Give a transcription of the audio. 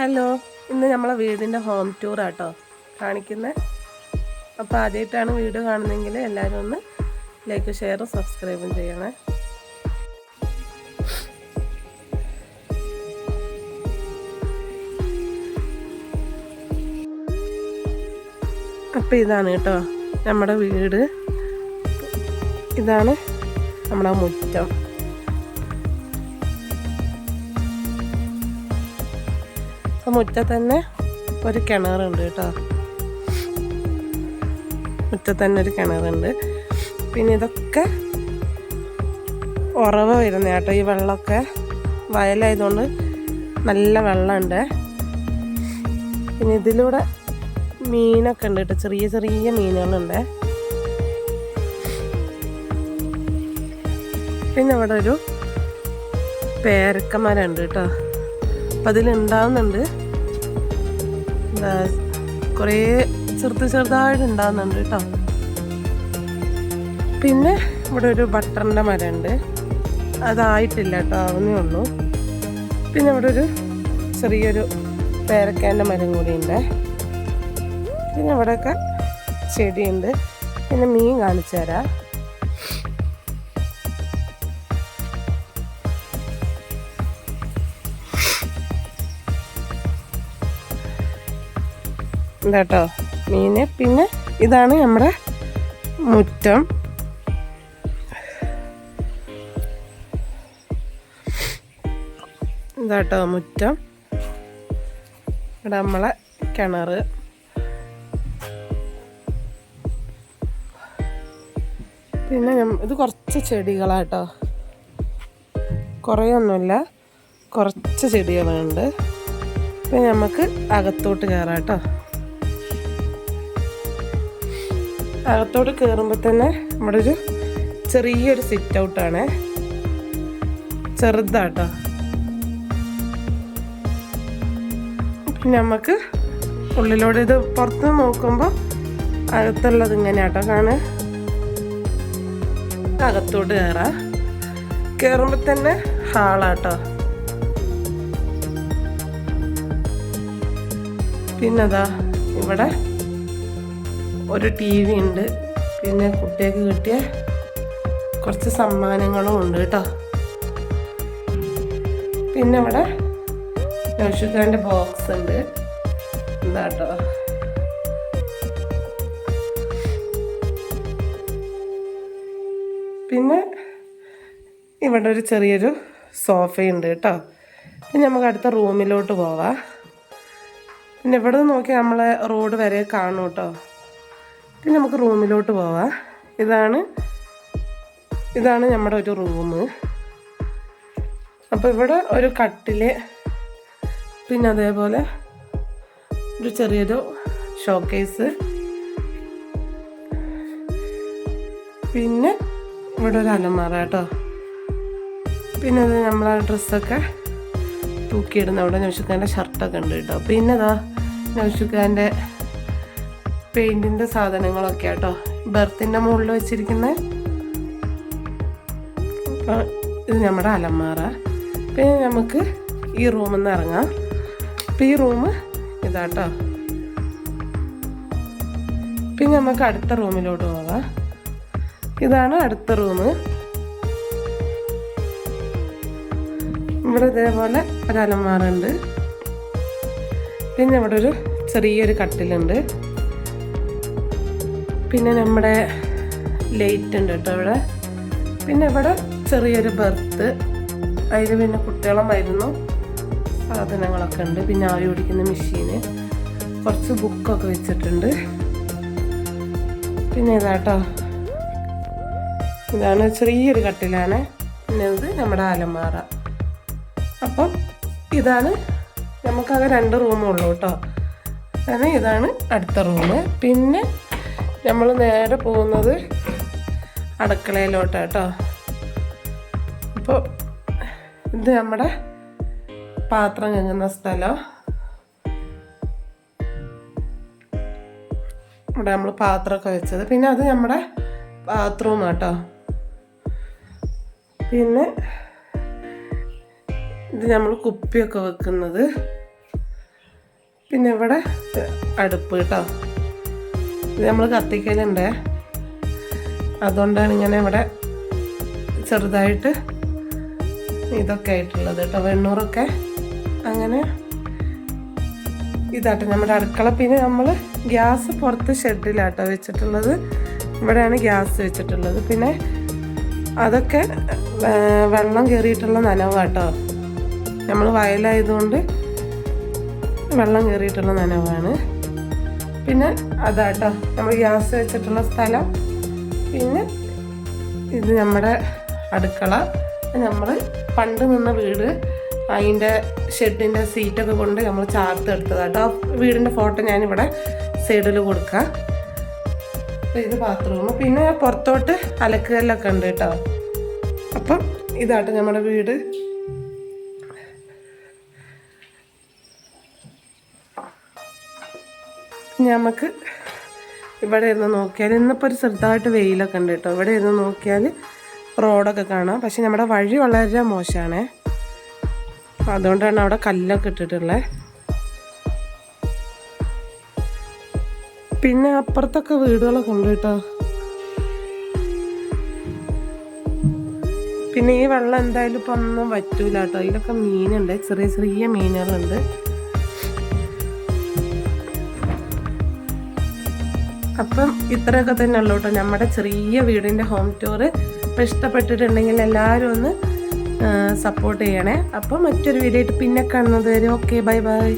Hello ഇന്ന് നമ്മളെ വീടിന്റെ ഹോം ടൂർ ആട്ടോ കാണിക്കുന്നത് അപ്പോൾ ആദ്യമായിട്ടാണ് വീട് കാണുന്നതെങ്കിൽ എല്ലാവരും ഒന്ന് ലൈക്ക് ഷെയറും സബ്സ്ക്രൈബും ചെയ്യണേ. അപ്പോൾ ഇതാണ് കേട്ടോ നമ്മുടെ വീട്. ഇതാണ് നമ്മുടെ മുറ്റം. മുറ്റത്ത് തന്നെ ഒരു കിണറുണ്ട് കേട്ടോ. മുറ്റത്ത് തന്നെ ഒരു കിണറുണ്ട്. പിന്നെ ഇതൊക്കെ ഉറവ വരുന്ന കേട്ടോ. ഈ വെള്ളമൊക്കെ വയലായതുകൊണ്ട് നല്ല വെള്ളമുണ്ട്. പിന്നെ ഇതിലൂടെ മീനൊക്കെ ഉണ്ട് കേട്ടോ. ചെറിയ ചെറിയ മീനുകളുണ്ട്. പിന്നെ അവിടെ ഒരു പേരക്കമരം ഉണ്ട് കേട്ടോ. അപ്പം അതിലുണ്ടാവുന്നുണ്ട് കുറേ ചെറുത്ത് ചെറുതായിട്ട് ഉണ്ടാവുന്നുണ്ട് കേട്ടോ. പിന്നെ ഇവിടെ ഒരു ബട്ടറിന്റെ മരമുണ്ട്. അതായിട്ടില്ല കേട്ടോ ആവുന്നേ ഉള്ളൂ. പിന്നെ ഇവിടെ ഒരു ചെറിയൊരു പേരക്കേന്റെ മരം കൂടിയുണ്ട്. പിന്നെ ഇവിടെയൊക്കെ ചെടിയുണ്ട്. പിന്നെ മീൻ കാണിച്ചു തരാം എന്താട്ടോ മീന്. പിന്നെ ഇതാണ് നമ്മുടെ മുറ്റം. ഇതാട്ടോ മുറ്റം. ഇവിടെ നമ്മളെ കിണർ പിന്നെ ഇത് കുറച്ച് ചെടികളാട്ടോ. കുറേ ഒന്നുമില്ല കുറച്ച് ചെടികളുണ്ട്. പിന്നെ നമുക്ക് അകത്തോട്ട് കയറാം കേട്ടോ. അകത്തോട്ട് കയറുമ്പോൾ തന്നെ നമ്മുടെ ഒരു ചെറിയൊരു സിറ്റ് ഔട്ടാണ് ചെറുതാട്ടോ. പിന്നെ നമുക്ക് ഉള്ളിലൂടെ ഇത് പുറത്ത് നോക്കുമ്പോൾ അകത്തുള്ളത് ഇങ്ങനെയാട്ടോ കാണ് അകത്തോട്ട് കയറാം കയറുമ്പോൾ തന്നെ ഹാളാട്ടോ. പിന്നെതാ ഇവിടെ ഒരു ടി വി ഉണ്ട്. പിന്നെ കുട്ടികൾക്ക് കിട്ടിയ കുറച്ച് സമ്മാനങ്ങളും ഉണ്ട് കേട്ടോ. പിന്നെ ഇവിടെ നൗഷുഖാന്റെ ബോക്സ് ഉണ്ട്. എന്താ കേട്ടോ പിന്നെ ഇവിടെ ഒരു ചെറിയൊരു സോഫയുണ്ട് കേട്ടോ. പിന്നെ നമുക്ക് അടുത്ത റൂമിലോട്ട് പോവാം. പിന്നെ ഇവിടെ നിന്ന് നോക്കി നമ്മളെ റോഡ് വരെ കാണും കേട്ടോ. പിന്നെ നമുക്ക് റൂമിലോട്ട് പോവാം. ഇതാണ് ഇതാണ് നമ്മുടെ ഒരു റൂം അപ്പോൾ ഇവിടെ ഒരു കട്ടിൽ പിന്നെ അതേപോലെ ഒരു ചെറിയൊരു ഷോക്കേസ്. പിന്നെ ഇവിടെ ഒരു അലമാറ കേട്ടോ. പിന്നെ അത് നമ്മളെ ഡ്രസ്സൊക്കെ തൂക്കിയിടുന്ന അവിടെ നൗഷുഖാന്റെ ഷർട്ടൊക്കെ ഉണ്ട് കേട്ടോ. പിന്നെ അതാ നൗഷുഖാന്റെ പെയിന്റിന്റെ സാധനങ്ങളൊക്കെ കേട്ടോ ബെർത്തിന്റെ മുകളിൽ വെച്ചിരിക്കുന്ന ഇത് നമ്മുടെ അലമാറ. പിന്നെ നമുക്ക് ഈ റൂമിൽ നിന്ന് ഇറങ്ങാം. അപ്പം ഈ റൂം ഇതാട്ടോ. പിന്നെ നമുക്ക് അടുത്ത റൂമിലോട്ട് പോകാം. ഇതാണ് അടുത്ത റൂം. ഇവിടെ ഇതേപോലെ ഒരു അലമാറുണ്ട് പിന്നെ ഇവിടെ ഒരു ചെറിയൊരു കട്ടിലുണ്ട്. പിന്നെ നമ്മുടെ ലൈറ്റ് ഉണ്ട് കേട്ടോ ഇവിടെ പിന്നെ ഇവിടെ ചെറിയൊരു ബർത്ത് അതിൽ പിന്നെ കുട്ടികളും വരുന്നു സാധനങ്ങളൊക്കെ ഉണ്ട്. പിന്നെ ആവി പിടിക്കുന്ന മെഷീന് കുറച്ച് ബുക്കൊക്കെ വെച്ചിട്ടുണ്ട്. പിന്നെ ഇതാട്ടോ ഇതാണ് ചെറിയൊരു കട്ടിലാണ്. പിന്നെ ഇത് നമ്മുടെ അലമാറ. അപ്പം ഇതാണ് നമുക്കത് രണ്ട് റൂമുള്ളൂ കേട്ടോ അങ്ങനെ ഇതാണ് അടുത്ത റൂം പിന്നെ നമ്മൾ നേരെ പോകുന്നത് അടുക്കളയിലോട്ട് കേട്ടോ അപ്പോൾ ഇത് നമ്മുടെ പാത്രം കഴുകുന്ന സ്ഥലം. ഇവിടെ നമ്മൾ പാത്രമൊക്കെ വെച്ചത്. പിന്നെ അത് നമ്മുടെ ബാത്റൂം കേട്ടോ പിന്നെ ഇത് നമ്മൾ കുപ്പിയൊക്കെ വെക്കുന്നത്. പിന്നെ ഇവിടെ അടുപ്പ് കേട്ടോ. ഇത് നമ്മൾ കത്തിക്കലുണ്ട്. അതുകൊണ്ടാണ് ഇങ്ങനെ ഇവിടെ ചെറുതായിട്ട് ഇതൊക്കെ ആയിട്ടുള്ളത് കേട്ടോ. വെണ്ണൂറൊക്കെ അങ്ങനെ ഇതാട്ടോ. നമ്മുടെ അടുക്കള പിന്നെ നമ്മൾ ഗ്യാസ് പുറത്ത് ഷെഡിലാട്ടോ വെച്ചിട്ടുള്ളത്. ഇവിടെയാണ് ഗ്യാസ് വെച്ചിട്ടുള്ളത്. പിന്നെ അതൊക്കെ വെള്ളം കയറിയിട്ടുള്ള നനവാട്ടോ. നമ്മൾ വയലായതുകൊണ്ട് വെള്ളം കയറിയിട്ടുള്ള നനവാണ്. പിന്നെ അതാട്ടോ നമ്മൾ ഗ്യാസ് വെച്ചിട്ടുള്ള സ്ഥലം. പിന്നെ ഇത് നമ്മുടെ അടുക്കള. നമ്മൾ പണ്ട് നിന്ന വീട് അതിന്റെ ഷെഡിന്റെ സീറ്റൊക്കെ കൊണ്ട് നമ്മൾ ചാർത്തെടുത്തതാട്ടോ ആ വീടിന്റെ ഫോട്ടോ ഞാനിവിടെ സൈഡിൽ കൊടുക്കാം. അപ്പോൾ ഇത് ബാത്റൂം പിന്നെ പുറത്തോട്ട് അലക്കുകല്ലൊക്കെ ഉണ്ട് കേട്ടോ. അപ്പം ഇതാട്ടോ നമ്മുടെ വീട്. നമുക്ക് ഇവിടെ ഇരുന്ന് നോക്കിയാൽ ഇന്നിപ്പോൾ ഒരു ചെറുതായിട്ട് വെയിലൊക്കെ ഉണ്ട് കേട്ടോ. ഇവിടെ ഇരുന്ന് നോക്കിയാൽ റോഡൊക്കെ കാണാം. പക്ഷെ നമ്മുടെ വഴി വളരെ മോശമാണേ അതുകൊണ്ടാണ് അവിടെ കല്ലൊക്കെ ഇട്ടിട്ടുള്ളത് പിന്നെ അപ്പുറത്തൊക്കെ വീടുകളൊക്കെ ഉണ്ട് കേട്ടോ. പിന്നെ ഈ വെള്ളം എന്തായാലും ഇപ്പം ഒന്നും പറ്റൂല കേട്ടോ. ഇതിലൊക്കെ മീനുണ്ട്. ചെറിയ ചെറിയ മീനുകളുണ്ട്. അപ്പം ഇത്രയൊക്കെ തന്നെ ഉള്ളൂ കേട്ടോ. നമ്മുടെ ചെറിയ വീടിന്റെ ഹോം ടൂർ അപ്പോൾ ഇഷ്ടപ്പെട്ടിട്ടുണ്ടെങ്കിൽ എല്ലാവരും ഒന്ന് സപ്പോർട്ട് ചെയ്യണേ. അപ്പം മറ്റൊരു വീഡിയോ ആയിട്ട് പിന്നെ കാണുന്നത് വരെ. Okay bye bye